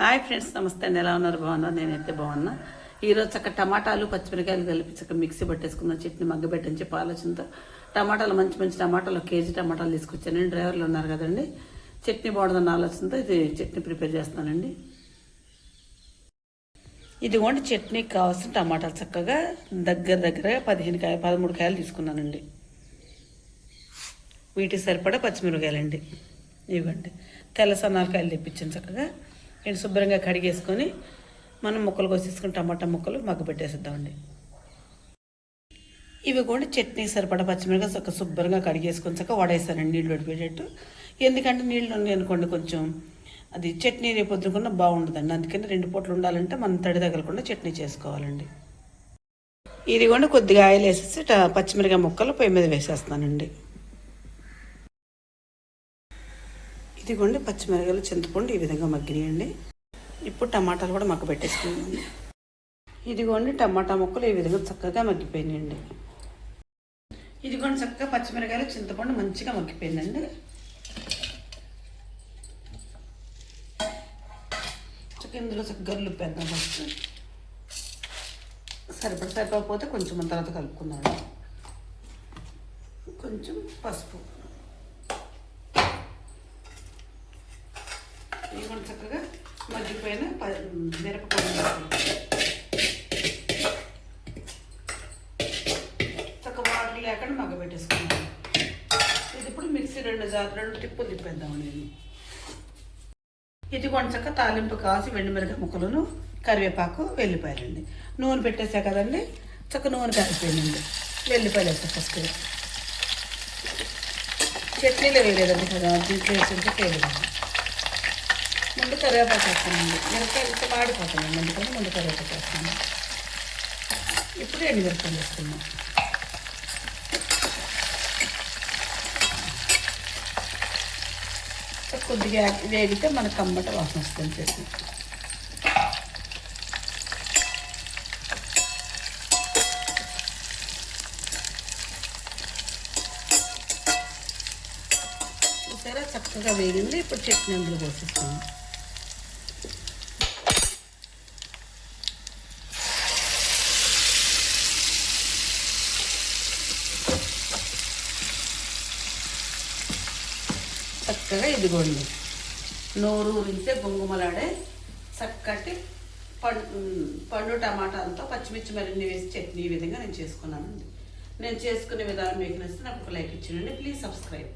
Hi friends నమస్తే. అండి ఎలా ఉన్నారు? బాగున్నా నేనైతే బాగున్నా. ఈరోజు చక్క టమాటాలు పచ్చిమిరకాయలు కలిపి చక్క మిక్సీ పట్టేసుకున్న చట్నీ మగ్గబెట్టని చెప్పి ఆలోచనతో టమాటాలు మంచి మంచి టమాటాలు ఒక కేజీ టమాటాలు తీసుకొచ్చానండి డ్రైవర్లు ఉన్నారు కదండి. చట్నీ బాగుందన్న ఆలోచనతో ఇది చట్నీ ప్రిపేర్ చేస్తానండి ఇదిగోండి చట్నీకి కావాల్సిన టమాటాలు చక్కగా దగ్గర దగ్గర పదిహేను కాయ పదమూడు కాయలు తీసుకున్నానండి. వీటికి సరిపడా పచ్చిమిరకాయలండి ఇవ్వండి. తెల్ల సన్నారకాయలు తెప్పించాను చక్కగా. నేను శుభ్రంగా కడిగేసుకొని మనం ముక్కలు కోసేసుకుని టమాటా ముక్కలు మగ్గ పెట్టేసిద్దామండి. ఇవి కూడా చట్నీ సరిపడా పచ్చిమిరకాయ చక్క శుభ్రంగా కడిగేసుకొని చక్క వడేస్తానండి నీళ్ళు పడిపోయేటట్టు ఎందుకంటే నీళ్ళు ఉన్నాయి అనుకోండి కొంచెం అది చట్నీ రేపు వద్దుకున్న బాగుంటుందండి అందుకని రెండు పూటలు ఉండాలంటే మనం తడి తగలకుండా చట్నీ చేసుకోవాలండి. ఇది కూడా కొద్దిగా ఆయిల్ వేసేసి ట- పచ్చిమిరకాయ ముక్కలు పొయ్యి మీద వేసేస్తానండి. ఇదిగోండి పచ్చిమిరకాయలు చింతపండు ఈ విధంగా మగ్గినాయండి. ఇప్పుడు టమాటాలు కూడా మగ్గ పెట్టేసుకున్నాండి ఇదిగోండి టమాటా ముక్కలు ఈ విధంగా చక్కగా మగ్గిపోయినాయండి. ఇదిగోండి చక్కగా పచ్చిమిరకాయలు చింతపండు మంచిగా మగ్గిపోయిందండి. చక్క ఇందులో చక్క గర్లు పెద్దాం ఫస్ట్. సరిపడ సరిపోతే కొంచెం తర్వాత కలుపుకుందాం కొంచెం పసుపు. ఇవి కూడా చక్కగా మగ్గిపోయిన ప- మిరపకాయలు. చక్కగా వాటర్ లేకుండా మగ్గబెట్టేసుకున్నాను ఇది ఇప్పుడు మిక్సీ రెండు జార్ రెండు తిప్పులు తిప్పేద్దాం నేను ఇది కొంచెం తాలింపు కాసి వెండిమిరక ముక్కలను కరివేపాకు వెల్లిపాయలండి. నూనె పెట్టేసా కదండి? చక్క నూనె కరిపోయిందండి వెల్లిపాయలు వేస్తా ఫస్ట్. చట్నీలో వేయలేదండి కదా దీంట్లో వేసింటే వేయలేదండి. ముందు కరివేపాకు వేస్తానండి. మిరపకాయలు ఇంత మాడిపోతానండి అందుకని ముందు కరివేపాకు వేస్తాను. ఇప్పుడు ఎండు మిరపకాయలు వేస్తున్నాం కొద్దిగా వేగితే మనకు కమ్మట వాసన వస్తుంది చట్నీ చూసారా? చక్కగా వేగింది. ఇప్పుడు చట్నీ అందులో పోసేస్తాను. చక్కగా ఇదిగోండి. నోరు ఊరించే గుంగుమలాడే చక్కటి పండు పండు టమాటాలతో పచ్చిమిర్చి మరిన్ని వేసి చట్నీ ఈ విధంగా నేను చేసుకున్నానండి. నేను చేసుకునే విధానం మీకు నచ్చితే నాకు ఒక లైక్ ఇచ్చిండండి ప్లీజ్ సబ్స్క్రైబ్